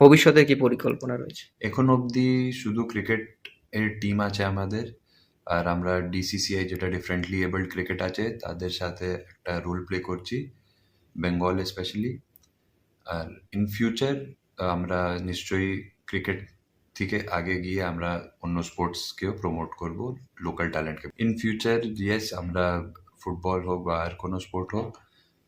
ভবিষ্যতে কি পরিকল্পনা রয়েছে? এখন অবধি শুধু ক্রিকেট এর টিম আছে আমাদের, আর আমরা ডিসিসিআই যেটা ডিফারেন্টলি এবলড ক্রিকেট আছে, তাদের সাথে একটা রোল প্লে করছি বেঙ্গল স্পেশালি আর ইন ফিউচার আমরা নিশ্চয়ই ক্রিকেট থেকে আগে গিয়ে আমরা অন্য স্পোর্টসকেও প্রমোট করব লোকাল ট্যালেন্টকে ইন ফিউচার ইয়েস আমরা ফুটবল হোক বা আর কোনো স্পোর্ট হোক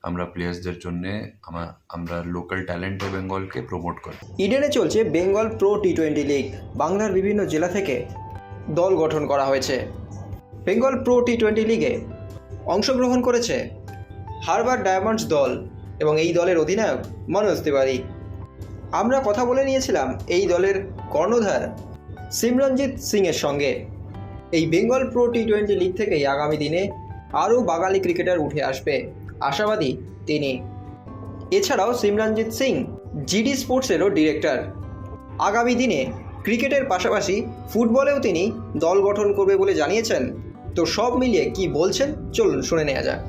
আমরা প্লেয়ার্সদের জন্যে আমা- আমরা লোকাল ট্যালেন্ট বেঙ্গলকে প্রমোট করি। ইডেনে চলছে Bengal pro T twenty league বাংলার বিভিন্ন জেলা থেকে দল গঠন করা হয়েছে। বেঙ্গল প্রো টি টোয়েন্টি লিগে অংশগ্রহণ করেছে হারবার ডায়মন্ডস দল এবং এই দলের অধিনায়ক মনোজ তিওয়ারি। আমরা কথা বলে নিয়েছিলাম এই দলের কর্ণধার সিমরনজিৎ সিংয়ের সঙ্গে। এই Bengal pro T twenty league থেকেই আগামী দিনে আরও বাঙালি ক্রিকেটার উঠে আসবে। আশাবাদী তিনি। এছাড়াও সিমরনজিৎ সিং জিডি স্পোর্টসেরও ডিরেক্টর। আগামী দিনে ক্রিকেটের পাশাপাশি ফুটবলেও তিনি দল গঠন করবে বলে জানিয়েছেন। তো সব মিলিয়ে কি বলছেন? চলুন শুনে নেওয়া যাক।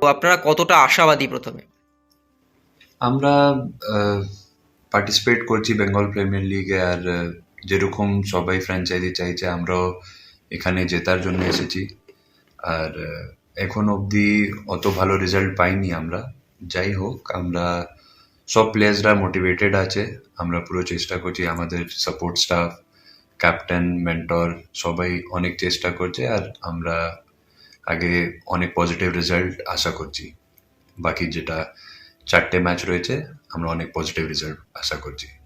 তো আপনারা কতটা আশাবাদী প্রথমে? আমরা পার্টিসিপেট করছি বেঙ্গল প্রিমিয়ার লিগে আর যেরকম সবাই ফ্র্যাঞ্চাইজি চাইছে আমরাও এখানে জেতার জন্য এসেছি। আর এখন অবধি অত ভালো রেজাল্ট পাইনি আমরা। যাই হোক, আমরা সব প্লেয়ার্সরা মোটিভেটেড আছে। আমরা পুরো চেষ্টা করছি, আমাদের সাপোর্ট স্টাফ ক্যাপ্টেন মেন্টর সবাই অনেক চেষ্টা করছে আর আমরা আগে অনেক পজিটিভ রেজাল্ট আশা করছি। বাকি যেটা চারটে ম্যাচ রয়েছে, আমরা অনেক পজিটিভ রেজাল্ট আশা করছি।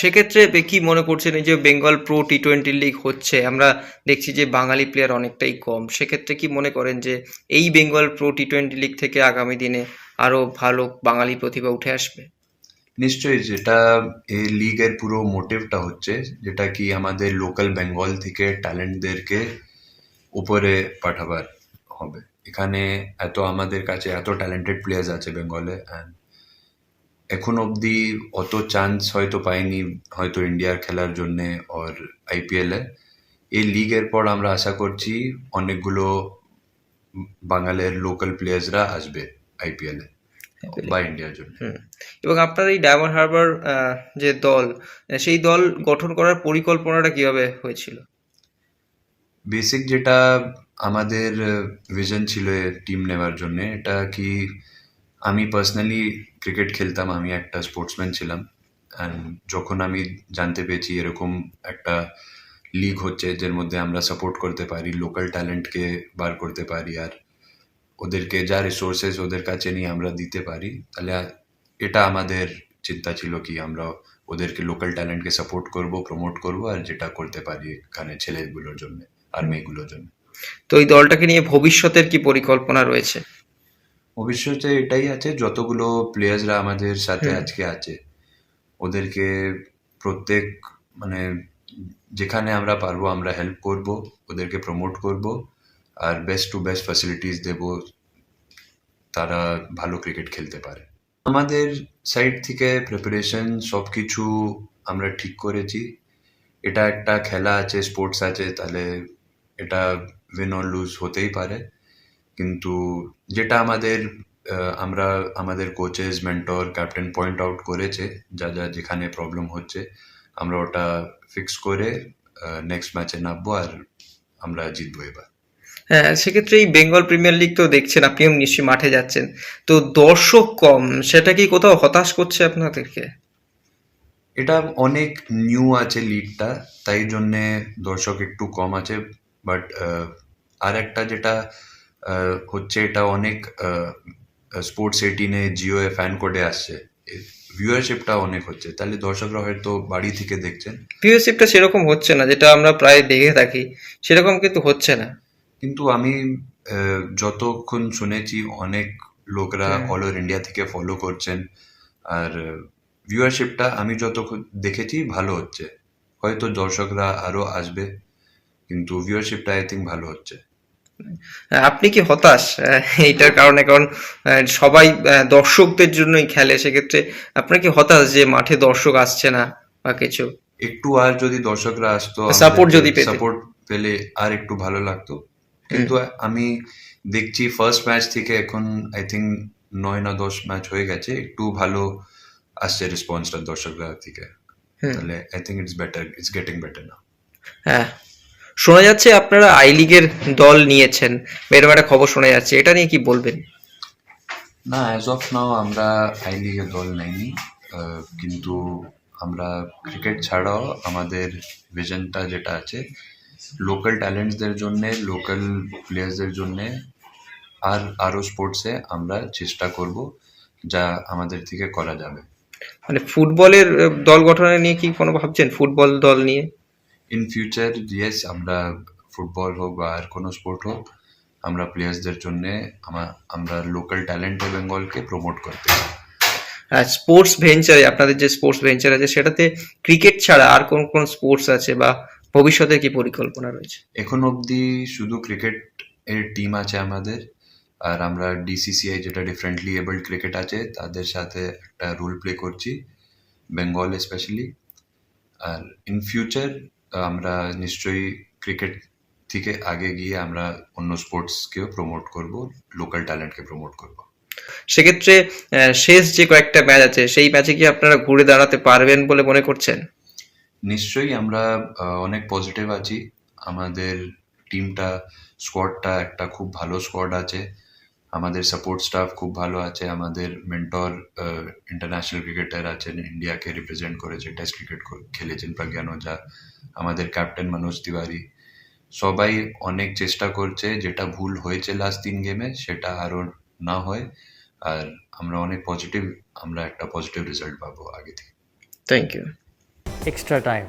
সেক্ষেত্রে কি মনে করছেন এই যে Bengal pro T twenty league হচ্ছে? আমরা দেখছি যে বাঙালি প্লেয়ার অনেকটাই কম। সেক্ষেত্রে কি মনে করেন যে এই Bengal pro T twenty league থেকে আগামী দিনে আরও ভালো বাঙালি প্রতিভা উঠে আসবে? নিশ্চয়ই যেটা এই লিগের পুরো মোটিভটা হচ্ছে, যেটা কি আমাদের লোকাল বেঙ্গল থেকে ট্যালেন্টদেরকে উপরে পাঠাবার হবে। এখানে এত আমাদের কাছে এত ট্যালেন্টেড প্লেয়ার্স আছে বেঙ্গলে অ্যান্ড এখন অবধি অত চান্স হয়তো পাইনি হয়তো ইন্ডিয়ার খেলার জন্যে ওর আইপিএলে এই লিগের পর আমরা আশা করছি অনেকগুলো বাঙালির লোকাল প্লেয়ার্সরা আসবে আইপিএলে বা ইন্ডিয়ার জন্য। এবং আপনার এই ডায়মন্ড হারবার যে দল সেই দল গঠন করার পরিকল্পনাটা কীভাবে হয়েছিল? বেসিক যেটা আমাদের ভিশন ছিল টিম নেওয়ার জন্য এটা কি আমি পার্সোনালি ক্রিকেট খেলতাম, আমি একটা স্পোর্টসম্যান ছিলাম। অ্যান্ড যখন আমি জানতে পেরেছি এরকম একটা লিগ হচ্ছে যার মধ্যে আমরা সাপোর্ট করতে পারি লোকাল ট্যালেন্টকে বার করতে পারি, আর ওদেরকে যা রিসোর্সেস ওদের কাছে নিয়ে আমরা দিতে পারি, তাহলে এটা আমাদের চিন্তা ছিল কি আমরা ওদেরকে লোকাল ট্যালেন্টকে সাপোর্ট করব প্রমোট করব, আর যেটা করতে পারি এখানে ছেলেগুলোর জন্য আর মেয়েগুলোর জন্য। তো এই দলটাকে নিয়ে ভবিষ্যতের কি পরিকল্পনা রয়েছে? ভবিষ্যতে এটাই আছে যতগুলো প্লেয়ার্সরা আমাদের সাথে আজকে আছে ওদেরকে প্রত্যেক মানে যেখানে আমরা পারব আমরা হেল্প করব ওদেরকে প্রমোট করব আর বেস্ট টু বেস্ট ফ্যাসিলিটিস দেব তারা ভালো ক্রিকেট খেলতে পারে। আমাদের সাইড থেকে প্রিপারেশন সব কিছু আমরা ঠিক করেছি। এটা একটা খেলা আছে স্পোর্টস আছে তাহলে এটা উইন অর লুজ হতেই পারে। কিন্তু যেটা আমাদের আমরা আমাদের coaches mentor captain point out করেছে যা যা যেখানে প্রবলেম হচ্ছে আমরা ওটা ফিক্স করে নেক্সট ম্যাচে নামবো আর আমরা জিতবো এবার। হ্যাঁ সেক্ষেত্রে এই বেঙ্গল প্রিমিয়ার লিগ তো দেখছেন আপনিও নিশ্চয়ই মাঠে যাচ্ছেন। তো দর্শক কম সেটা কি কোথাও হতাশ করছে আপনাদেরকে? এটা অনেক নিউ আছে লিগটা তাই জন্যে দর্শক একটু কম আছে বাট আর একটা যেটা হচ্ছে এটা অনেক স্পোর্টস এইটিনে জিও এ ফ্যান কোডে আসছে। ভিউয়ারশিপটা অনেক হচ্ছে। তাহলে দর্শকরা হয়তো বাড়ি থেকে দেখছেন। ভিউয়ারশিপটা সেরকম হচ্ছে না যেটা আমরা প্রায় দেখে থাকি। সেরকম কিন্তু হচ্ছে না। কিন্তু আমি যতক্ষণ শুনেছি অনেক লোকরা অল ওভার ইন্ডিয়া থেকে ফলো করছেন। আর ভিউয়ারশিপটা আমি যতক্ষণ দেখেছি ভালো হচ্ছে। হয়তো দর্শকরা আরও আসবে কিন্তু ভিউয়ারশিপটা আই থিঙ্ক ভালো হচ্ছে। আপনি কি হতাশ? আহ, এইটার কারণে কারণ আহ, সবাই দর্শকদের জন্যই খেলে সেক্ষেত্রে আপনার কি হতাশ যে মাঠে দর্শক আসছে না বা কিছু? একটু আর যদি দর্শকরা আসতো সাপোর্ট যদি পেতে। সাপোর্ট পেলে আর একটু ভালো লাগতো। কিন্তু আমি দেখছি ফার্স্ট ম্যাচ থেকে এখন আই থিঙ্ক নয় না দশ ম্যাচ হয়ে গেছে একটু ভালো আসছে রেসপন্সটা দর্শকরা থেকে। তাহলে I think it's better it's getting better না হ্যাঁ শোনা যাচ্ছে আপনারা আই লিগের দল নিয়েছেন। এরকম একটা খবর শোনা যাচ্ছে। এটা নিয়ে কি বলবেন? না অ্যাজ অফ নাও আমরা আই লিগের দল নেইনি। কিন্তু আমরা ক্রিকেট ছাড়াও আমাদের ভিশনটা যেটা আছে লোকাল ট্যালেন্টসদের জন্যে লোকাল প্লেয়ার্সদের জন্যে আর আরও স্পোর্টসে আমরা চেষ্টা করব যা আমাদের থেকে করা যাবে। মানে ফুটবলের দল গঠনের নিয়ে কি কোনো ভাবছেন? ফুটবল দল নিয়ে? ইন ফিউচার ইয়েস আমরা ফুটবল হোক বা আর কোনো স্পোর্ট হোক আমরা প্লেয়ার্সদের জন্যে আমা- আমরা লোকাল ট্যালেন্ট বেঙ্গলকে প্রমোট করতে চাই। আর স্পোর্টস ভেঞ্চারে আপনাদের যে স্পোর্টস ভেঞ্চার আছে সেটাতে ক্রিকেট ছাড়া আর কোন কোন স্পোর্টস আছে বা ভবিষ্যতে কি পরিকল্পনা রয়েছে? এখন অবধি শুধু ক্রিকেট এর টিম আছে আমাদের আর আমরা ডিসিসিআই যেটা ডিফারেন্টলি এবল্ড ক্রিকেট আছে তাদের সাথে একটা রোল প্লে করছি বেঙ্গল স্পেশালি আর ইন ফিউচার আমরা নিশ্চয়ই ক্রিকেট থেকে আগে গিয়ে আমরা অন্য স্পোর্টসকেও প্রমোট করব লোকাল ট্যালেন্টকে প্রমোট করব। সেক্ষেত্রে শেষ যে কয়েকটা ম্যাচ আছে সেই ম্যাচে কি আপনারা ঘুরে দাঁড়াতে পারবেন বলে মনে করছেন? নিশ্চয়ই আমরা অনেক পজিটিভ আছি। আমাদের টিমটা স্কোয়াডটা একটা খুব ভালো স্কোয়াড আছে। আমাদের সাপোর্ট স্টাফ খুব ভালো আছে আমাদের মেন্টর ইন্টারন্যাশনাল ক্রিকেটার আছেন ইন্ডিয়াকে রিপ্রেজেন্ট করেছে টেস্ট ক্রিকেট খেলেছেন প্রজ্ঞান ওঝা আমাদের ক্যাপ্টেন মনোজ তিওয়ারি। সবাই অনেক চেষ্টা করছে যেটা ভুল হয়েছে লাস্ট তিন গেমে সেটা আরও না হয় আর আমরা অনেক পজিটিভ আমরা একটা পজিটিভ রেজাল্ট পাবো আগে থেকে। Thank you extra time.